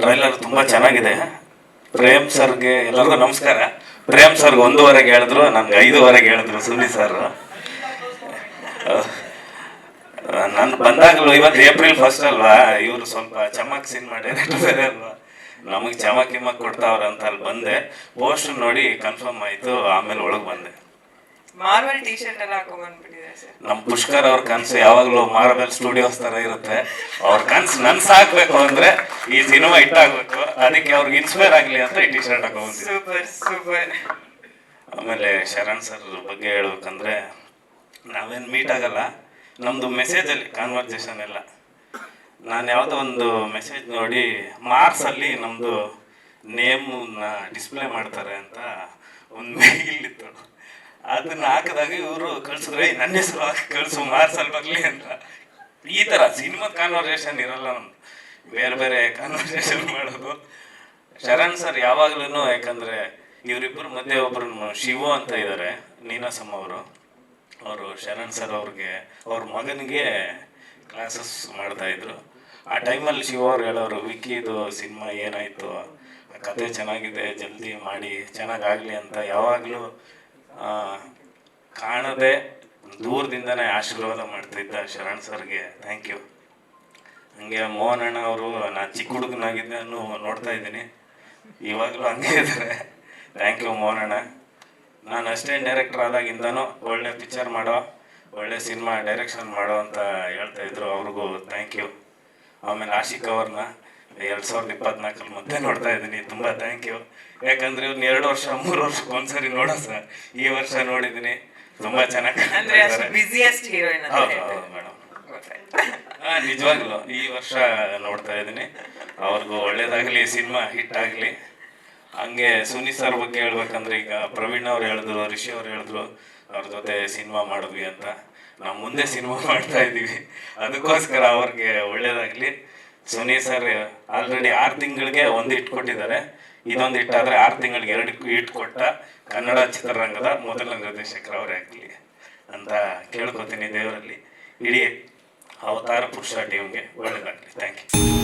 Trailer ತುಂಬಾ ಚೆನ್ನಾಗಿದೆ. ಪ್ರೇಮ್ ಸರ್ಗೆ ಎಲ್ಲರಿಗೂ ನಮಸ್ಕಾರ. ಪ್ರೇಮ್ ಸರ್ಗೆ ಒಂದೂವರೆಗೆ ಹೇಳಿದ್ರು ನನ್ಗೆ ಐದೂವರೆಗೆ ಹೇಳಿದ್ರು ಸುನಿ ಸರ್. ನಾನು ಬಂದಾಗಲೂ ಇವತ್ತು ಏಪ್ರಿಲ್ ಫಸ್ಟ್ ಅಲ್ವಾ? ಇವರು ಸ್ವಲ್ಪ ಚಮಕ್ ಸಿನಿಮಾ ಡೈರೆಕ್ಟರ್ ಬೇರೆ ಅಲ್ವಾ? ನಮಗೆ ಚಮಕ್ ಗಿಮಕ್ ಕೊಡ್ತಾವ್ರ ಅಂತ ಅಲ್ಲಿ ಬಂದೆ. ಪೋಸ್ಟ್ ನೋಡಿ ಕನ್ಫರ್ಮ್ ಆಯ್ತು ಆಮೇಲೆ ಒಳಗೆ ಬಂದೆ. ಮಾರ್ವಲ್ ಟಿ ಶರ್ಟ್ ಎಲ್ಲ ಹಾಕೊಂಡ್ ಸರ್. ನಮ್ ಪುಷ್ಕರ್ ಅವ್ರ ಕನ್ಸು ಯಾವಾಗಲೂ ಮಾರ್ವೆಲ್ ಸ್ಟುಡಿಯೋಸ್ ತರ ಇರುತ್ತೆ. ಅವ್ರ ಕನ್ಸು ನನ್ಸಾಗ್ಬೇಕು ಅಂದ್ರೆ ಈ ಸಿನಿಮಾ ಇಟ್ಟಾಗ್ಬೇಕು ಅದಕ್ಕೆ ಅವ್ರಿಗೆ ಇನ್ಸ್ಪೈರ್ ಆಗ್ಲಿ ಅಂತ ಈ ಟಿ ಶರ್ಟ್ ಹಾಕೊಂಡ್ಬಂದಿದ್ದೆ ಸೂಪರ್ ಸೂಪರ್ ಆಮೇಲೆ ಶರಣ್ ಸರ್ ಬಗ್ಗೆ ಹೇಳ್ಬೇಕಂದ್ರೆ ನಾವೇನು ಮೀಟ್ ಆಗಲ್ಲ. ನಮ್ದು ಮೆಸೇಜಲ್ಲಿ ಕಾನ್ವರ್ಸೇಷನ್ ಎಲ್ಲ. ನಾನು ಯಾವುದೋ ಒಂದು ಮೆಸೇಜ್ ನೋಡಿ ಮಾರ್ಕ್ಸಲ್ಲಿ ನಮ್ಮದು ನೇಮನ್ನ ಡಿಸ್ಪ್ಲೇ ಮಾಡ್ತಾರೆ ಅಂತ ಒಂದು ಮೇಲ್ ಇತ್ತು. ಅದನ್ನ ಹಾಕಿದಾಗ ಇವರು ಕಳ್ಸಿದ್ರೆ "ಏಯ್, ನನ್ನ ಹೆಸರು ಹಾಕಿ ಕಳ್ಸು ಮಾರ್ಸಲ್ ಬರ್ಲಿ ಅಂತ. ಈ ತರ ಸಿನಿಮಾ ಕಾನ್ವರ್ಸೇಷನ್ ಇರಲ್ಲ ನಮ್ದು. ಬೇರೆ ಬೇರೆ ಕಾನ್ವರ್ಸೇಷನ್ ಮಾಡೋದು. ಶರಣ್ ಸರ್ ಯಾವಾಗ್ಲೂ ಯಾಕಂದ್ರೆ ಇವರಿಬ್ಬರ ಮಧ್ಯೆ ಒಬ್ರು ಶಿವ ಅಂತ ಇದ್ದಾರೆ ನೀನಾಸಮ್ ಅವರು. ಅವರು ಶರಣ್ ಸರ್ ಅವ್ರಿಗೆ ಅವ್ರ ಮಗನಿಗೆ ಕ್ಲಾಸಸ್ ಮಾಡ್ತಾ ಇದ್ರು. ಆ ಟೈಮಲ್ಲಿ ಶಿವ ಅವ್ರು ಹೇಳೋರು ವಿಕಿದು ಸಿನಿಮಾ ಏನಾಯ್ತು? ಕತೆ ಚೆನ್ನಾಗಿದೆ ಜಲ್ದಿ ಮಾಡಿ ಚೆನ್ನಾಗಾಗ್ಲಿ ಅಂತ ಯಾವಾಗಲೂ ಕಾಣದೆ ದೂರದಿಂದನೇ ಆಶೀರ್ವಾದ ಮಾಡ್ತಿದ್ದ ಶರಣ್ ಸರ್ಗೆ. ಥ್ಯಾಂಕ್ ಯು ಹಂಗೆ ಮೋಹನ್ ಅಣ್ಣ ಅವರು, ನಾನು ಚಿಕ್ಕ ಹುಡುಗನಾಗಿದ್ದೆ ನೋಡ್ತಾ ಇದ್ದೀನಿ. ಇವಾಗಲೂ ಹಂಗೆ ಇದ್ದಾರೆ. ಥ್ಯಾಂಕ್ ಯು ಮೋಹನ್ ಅಣ್ಣ. ನಾನು ಅಸಿಸ್ಟೆಂಟ್ ಡೈರೆಕ್ಟರ್ ಆದಾಗಿಂದನೂ ಒಳ್ಳೆ ಪಿಕ್ಚರ್ ಮಾಡೋ, ಒಳ್ಳೆ ಸಿನಿಮಾ ಡೈರೆಕ್ಷನ್ ಮಾಡೋ ಅಂತ ಹೇಳ್ತಾ ಇದ್ರು ಅವ್ರಿಗೂ. ಥ್ಯಾಂಕ್ ಯು ಆಮೇಲೆ ಆಶಿಕ್ ಅವ್ರನ್ನ ಎರಡು ಸಾವಿರದ ಇಪ್ಪತ್ನಾಲ್ಕಲ್ಲಿ ಮತ್ತೆ ನೋಡ್ತಾ ಇದ್ದೀನಿ. ತುಂಬ ಥ್ಯಾಂಕ್ ಯು ಯಾಕಂದ್ರೆ ಇವ್ರನ್ನ ಎರಡು ವರ್ಷ, ಮೂರು ವರ್ಷಕ್ಕೆ ಒಂದ್ಸರಿ ನೋಡೋ ಸರ್. ಈ ವರ್ಷ ನೋಡಿದ್ದೀನಿ. ತುಂಬ ಚೆನ್ನಾಗಿ ಅಂದ್ರೆ ಅಷ್ಟು ಬಿಸಿಯೆಸ್ಟ್ ಹೀರೋಯಿನ್ ಅಂತ ಹೌದು ಹೇಳ್ತಾರೆ. ಹೌದು ಮೇಡಮ್ ಗೊತ್ತಾಯ್ತು. ನಿಜವಾಗ್ಲು. ಈ ವರ್ಷ ನೋಡ್ತಾ ಇದ್ದೀನಿ. ಅವ್ರಿಗೂ ಒಳ್ಳೇದಾಗ್ಲಿ ಸಿನಿಮಾ ಹಿಟ್ ಆಗ್ಲಿ. ಹಂಗೆ ಸುನಿ ಸರ್ ಬಗ್ಗೆ ಹೇಳ್ಬೇಕಂದ್ರೆ ಈಗ ಪ್ರವೀಣ್ ಅವ್ರು ಹೇಳಿದ್ರು ರಿಷಿ ಅವ್ರು ಹೇಳಿದ್ರು ಅವ್ರ ಜೊತೆ ಸಿನಿಮಾ ಮಾಡಿದ್ವಿ ಅಂತ. ನಾವು ಮುಂದೆ ಸಿನಿಮಾ ಮಾಡ್ತಾ ಇದ್ದೀವಿ. ಅದಕ್ಕೋಸ್ಕರ ಅವ್ರಿಗೆ ಒಳ್ಳೇದಾಗ್ಲಿ. ಸುನಿ ಸರ್ ಆಲ್ರೆಡಿ ಆರು ತಿಂಗಳಿಗೆ ಒಂದು ಇಟ್ಕೊಟ್ಟಿದ್ದಾರೆ ಇದೊಂದು ಇಟ್ಟಾದ್ರೆ ಆರು ತಿಂಗಳಿಗೆ ಎರಡು ಇಟ್ಕೊಟ್ಟ ಕನ್ನಡ ಚಿತ್ರರಂಗದ ಮೊದಲ ನಿರ್ದೇಶಕರವರೇ ಆಗಲಿ ಅಂತ ಕೇಳ್ಕೊತೀನಿ ದೇವರಲ್ಲಿ. ಇಡೀ ಅವತಾರ ಪುರುಷ ಟೀಮ್ಗೆ ಒಳ್ಳೇದಾಗಲಿ. Thank you